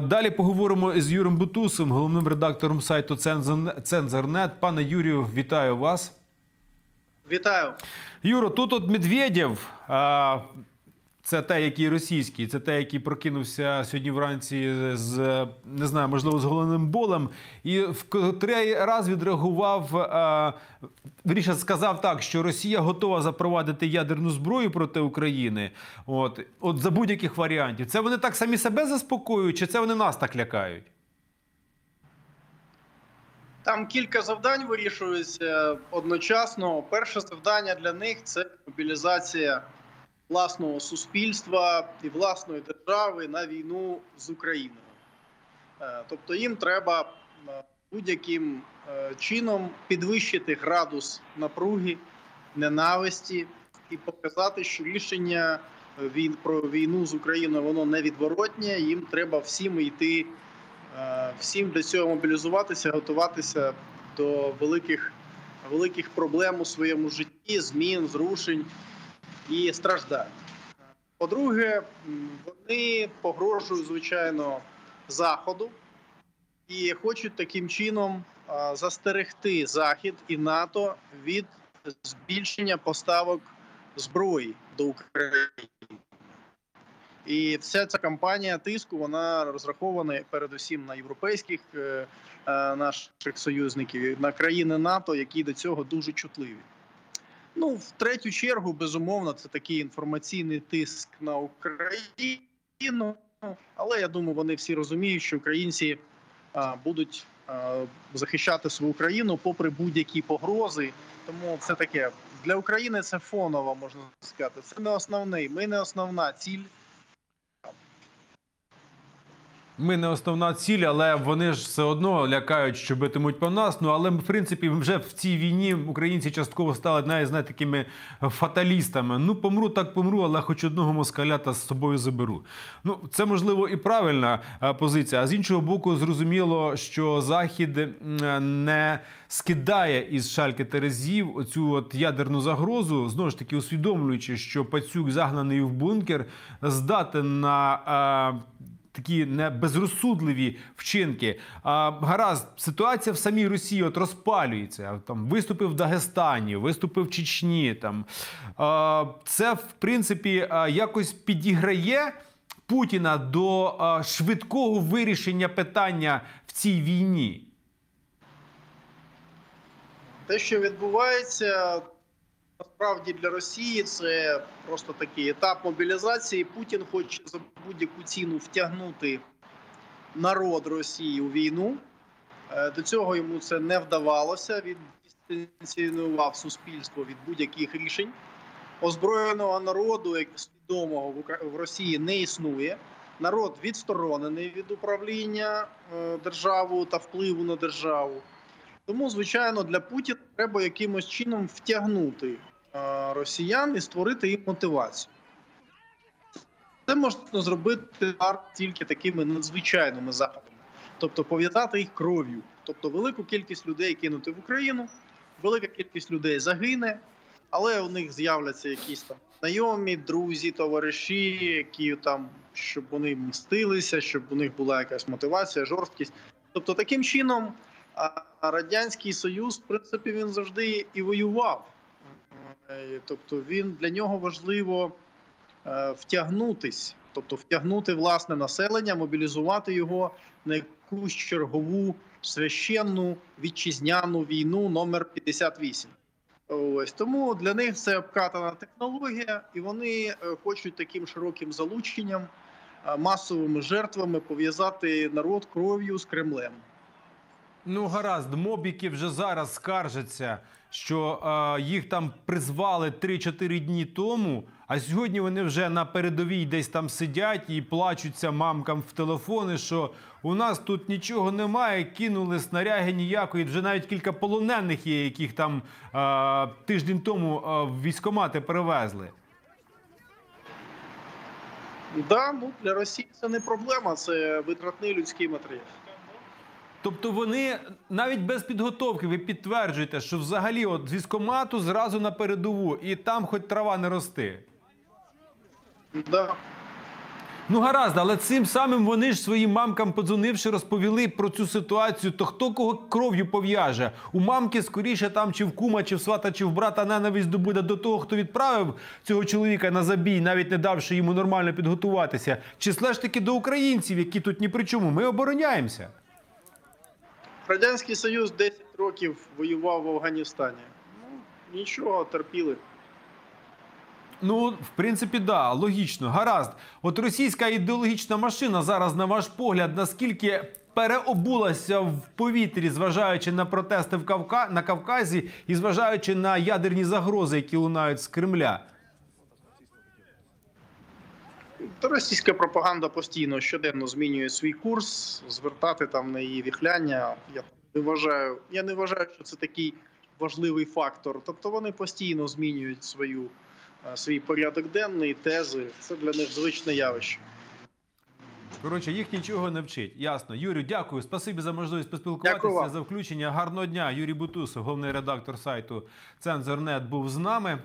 Далі поговоримо з Юрим Бутусом, головним редактором сайту «Цензор- Цензорнет. Пане Юрію, вітаю вас. Вітаю. Юро, тут от Медведєв, а, це те, який російський, це те, який прокинувся сьогодні вранці з не знаю, можливо, з головним болем, і в котрий раз відреагував. А, Вірніше сказав так, що Росія готова запровадити ядерну зброю проти України. От, от за будь-яких варіантів. Це вони так самі себе заспокоюють, чи це вони нас так лякають? Там кілька завдань вирішуються одночасно. Перше завдання для них це мобілізація власного суспільства і власної держави на війну з Україною. Е, Тобто їм треба е, будь-яким е, чином підвищити градус напруги, ненависті і показати, що рішення війн про війну з Україною воно невідворотнє. Їм треба всім йти всім для цього мобілізуватися, готуватися до великих, великих проблем у своєму житті, змін, зрушень і страждань. По-друге, вони погрожують, звичайно, Заходу і хочуть таким чином застерегти Захід і НАТО від збільшення поставок зброї до України. І вся ця кампанія тиску вона розрахована передусім на європейських е, е, наших союзників, на країни НАТО, які до цього дуже чутливі. Ну, в третю чергу, безумовно, це такий інформаційний тиск на Україну. Але я думаю, вони всі розуміють, що українці а, будуть а, захищати свою країну попри будь-які погрози. Тому це таке для України це фоново, можна сказати. Це не основний. Ми не основна ціль. Ми не основна ціль, але вони ж все одно лякають, що битимуть по нас. Ну але в принципі вже в цій війні українці частково стали навіть знаєте, такими фаталістами. Ну помру, так помру, але хоч одного москаля та з собою заберу. Ну це можливо і правильна е, позиція. А з іншого боку, зрозуміло, що захід не скидає із шальки терезів оцю от ядерну загрозу, знову ж таки усвідомлюючи, що пацюк загнаний в бункер, здатен на. Такі не безрозсудливі вчинки. А, гаразд, ситуація в самій Росії от розпалюється. Там виступив в Дагестані, виступив в Чечні. Там а, це в принципі якось підіграє Путіна до а, швидкого вирішення питання в цій війні. Те, що відбувається, насправді для Росії це просто такий етап мобілізації. Путін хоче за будь-яку ціну втягнути народ Росії у війну. Е, До цього йому це не вдавалося. Він дистанціонував суспільство від будь-яких рішень. Озброєного народу, як свідомого в Росії, не існує. Народ відсторонений від управління е, державою та впливу на державу. Тому, звичайно, для Путіна треба якимось чином втягнути росіян і створити їм мотивацію. Це можна зробити тільки такими надзвичайними заходами, тобто пов'язати їх кров'ю, тобто велику кількість людей кинути в Україну, велика кількість людей загине, але у них з'являться якісь там знайомі, друзі, товариші, які там, щоб вони мстилися, щоб у них була якась мотивація, жорсткість. Тобто, таким чином. А радянський союз, в принципі, він завжди і воював. Е, Тобто, він для нього важливо е, втягнутись, тобто втягнути власне населення, мобілізувати його на якусь чергову священну вітчизняну війну номер 58. Ось тому для них це обкатана технологія, і вони е, хочуть таким широким залученням, масовими жертвами пов'язати народ кров'ю з Кремлем. Ну, гаразд, мобіки вже зараз скаржаться, що е, їх там призвали 3-4 дні тому, а сьогодні вони вже на передовій десь там сидять і плачуться мамкам в телефони, що у нас тут нічого немає, кинули снаряги ніякої. Вже навіть кілька полонених є, яких там е, тиждень тому е, в військомати перевезли. Да, ну для Росії це не проблема, це витратний людський матеріал. Тобто вони навіть без підготовки ви підтверджуєте, що взагалі от з військомату зразу на передову, і там хоч трава не росте. Да. Ну гаразд, але цим самим вони ж своїм мамкам подзвонивши, розповіли про цю ситуацію. То хто кого кров'ю пов'яже? У мамки скоріше там чи в кума, чи в свата, чи в брата ненависть добуде до того, хто відправив цього чоловіка на забій, навіть не давши йому нормально підготуватися. Чи все ж таки до українців, які тут ні при чому? Ми обороняємося. Радянський Союз 10 років воював в Афганістані. Ну, нічого, терпіли. Ну, в принципі, да, логічно. Гаразд. От російська ідеологічна машина зараз, на ваш погляд, наскільки переобулася в повітрі, зважаючи на протести в Кавка... на Кавказі і зважаючи на ядерні загрози, які лунають з Кремля. Та російська пропаганда постійно щоденно змінює свій курс, звертати там на її віхляння. Я не вважаю, я не вважаю, що це такий важливий фактор. Тобто вони постійно змінюють свою, е, свій порядок денний, тези. Це для них звичне явище. Коротше, їх нічого не вчить. Ясно. Юрію, дякую. Спасибі за можливість поспілкуватися вам. за включення. Гарного дня. Юрій Бутусов, головний редактор сайту Цензорнет, був з нами.